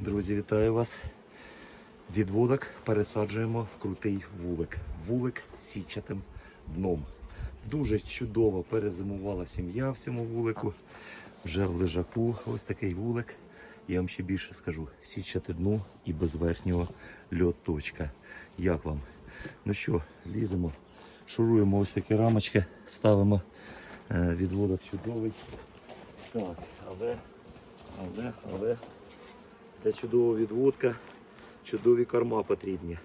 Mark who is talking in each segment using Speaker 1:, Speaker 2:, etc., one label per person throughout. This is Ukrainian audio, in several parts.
Speaker 1: Друзі, вітаю вас. Відводок пересаджуємо в крутий вулик. Вулик січатим дном. Дуже чудово перезимувала сім'я в цьому вулику. Вже в лежаку ось такий вулик. Я вам ще більше скажу. Січате дно і без верхнього льоточка. Як вам? Ну що, ліземо, шуруємо ось такі рамочки, ставимо Е, відводок чудовий. Так, але, але, але для чудового відводка чудові корма потрібні.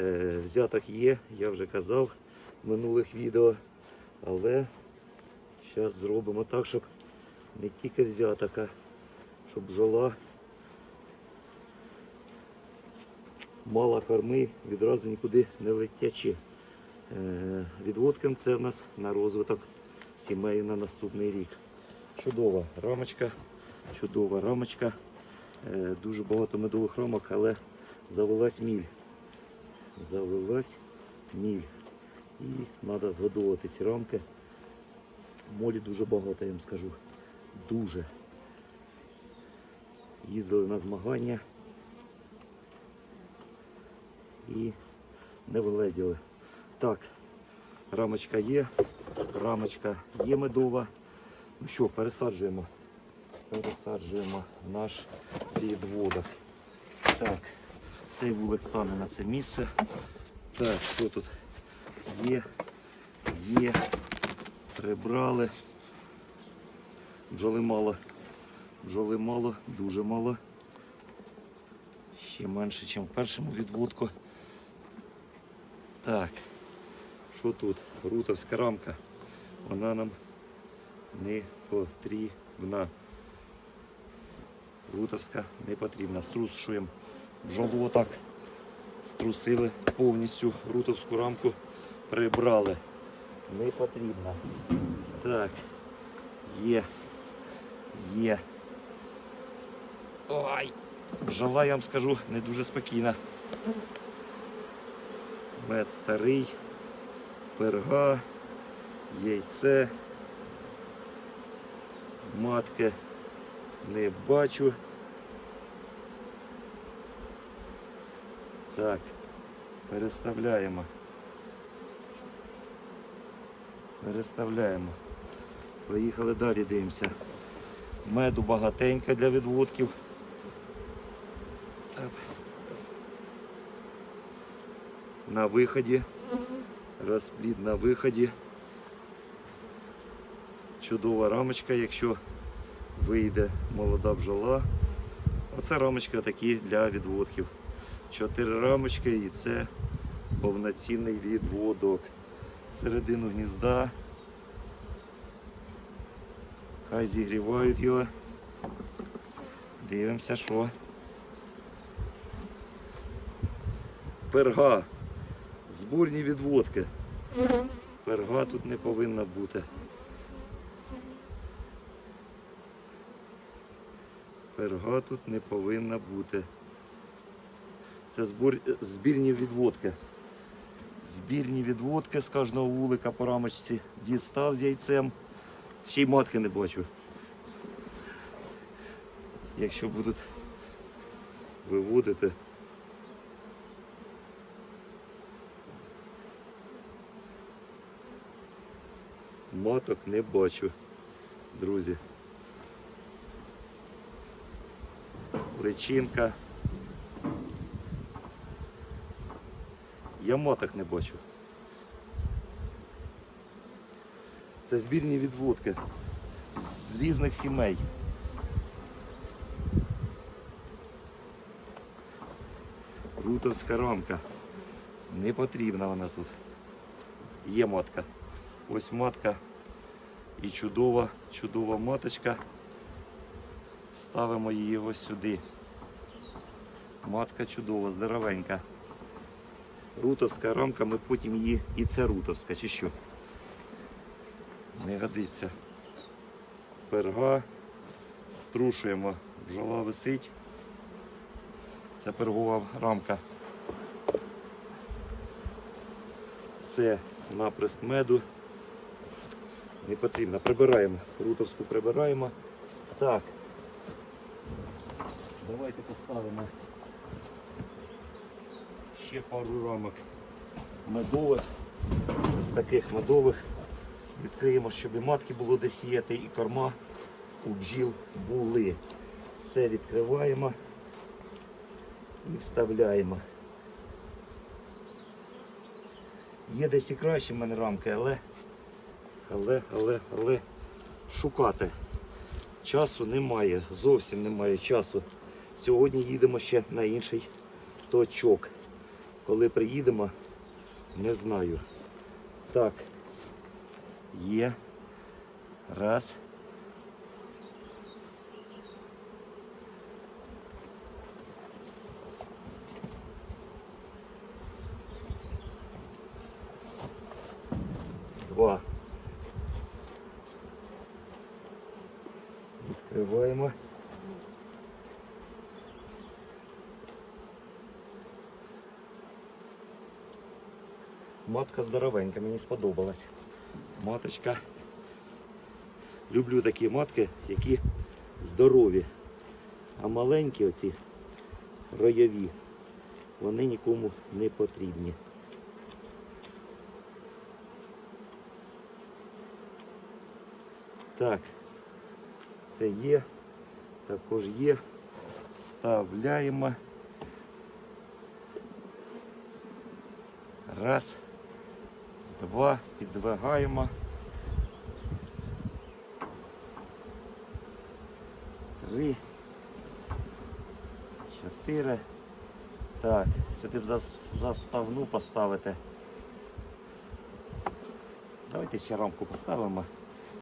Speaker 1: Е, взяток є, я вже казав в минулих відео, але зараз зробимо так, щоб не тільки взяток, щоб бджола мала корми, відразу нікуди не летячи. Е, це в нас на розвиток сімей на наступний рік. Чудова рамочка, чудова рамочка. Е, Дуже багато медових рамок, але завелась міль. Завелась міль. І треба згодовувати ці рамки. Молі дуже багато, я вам скажу. Дуже. Їздили на змагання і не виледіли. Так, рамочка є, рамочка є медова. Ну що, пересаджуємо. Пересаджуємо наш підводок. Так, цей вулик стане на це місце. Так, що тут є? Є. Прибрали. Бджоли мало. Бджоли мало, дуже мало. Ще менше, ніж в першому відводку. Так, що тут? Рутовська рамка. Вона нам не потрібна. Рутовська не потрібна. Струшуємо бджолу отак. Струсили повністю рутовську рамку, прибрали. Не потрібна. Так, є. Є. Ой, бджола, я вам скажу, не дуже спокійна. Мед старий, перга, яйце, матки не бачу. Так, переставляємо. Переставляємо. Поїхали далі дивимося. Меду багатенько для відводків. На виході. Розплід на виході. Чудова рамочка, якщо вийде молода бджола. Оце рамочка такі для відводків. Чотири рамочки і це повноцінний відводок. Середину гнізда. Хай зігрівають його. Дивимося, що. Перга. Зборні відводки. Перга тут не повинна бути. Перга тут не повинна бути. Це збор... збірні відводки. Збірні відводки з кожного вулика по рамочці дістав з яйцем. Ще й матки не бачу. Якщо будуть виводити. Маток не бачу, друзі. Личинка. Я маток не бачу. Це збірні відводки з різних сімей. Рутовська рамка. Не потрібна вона тут. Є матка. Ось матка і чудова, чудова маточка. Ставимо її ось сюди. Матка чудова, здоровенька. Рутовська рамка, ми потім її і це рутовська, чи що? Не годиться. Перга. Струшуємо. Бджола висить. Це пергова рамка. Все, наприск меду. Не потрібно. Прибираємо. Рутовську прибираємо. Так. Давайте поставимо ще пару рамок медових, ось таких медових. Відкриємо, щоб і матки було де сіяти, і корма у бджіл були. Все відкриваємо і вставляємо. Є десь і кращі в мене рамки, але, але, але, але шукати часу немає, зовсім немає часу. Сьогодні їдемо ще на інший точок. Коли приїдемо, не знаю. Так, є. Раз. Два. Відкриваємо. Матка здоровенька, мені сподобалась. Маточка. Люблю такі матки, які здорові. А маленькі оці роєві, вони нікому не потрібні. Так, це є, також є. Вставляємо. Раз, два, піддвигаємо. Три, чотири. Так, сюди б заставну поставити. Давайте ще рамку поставимо.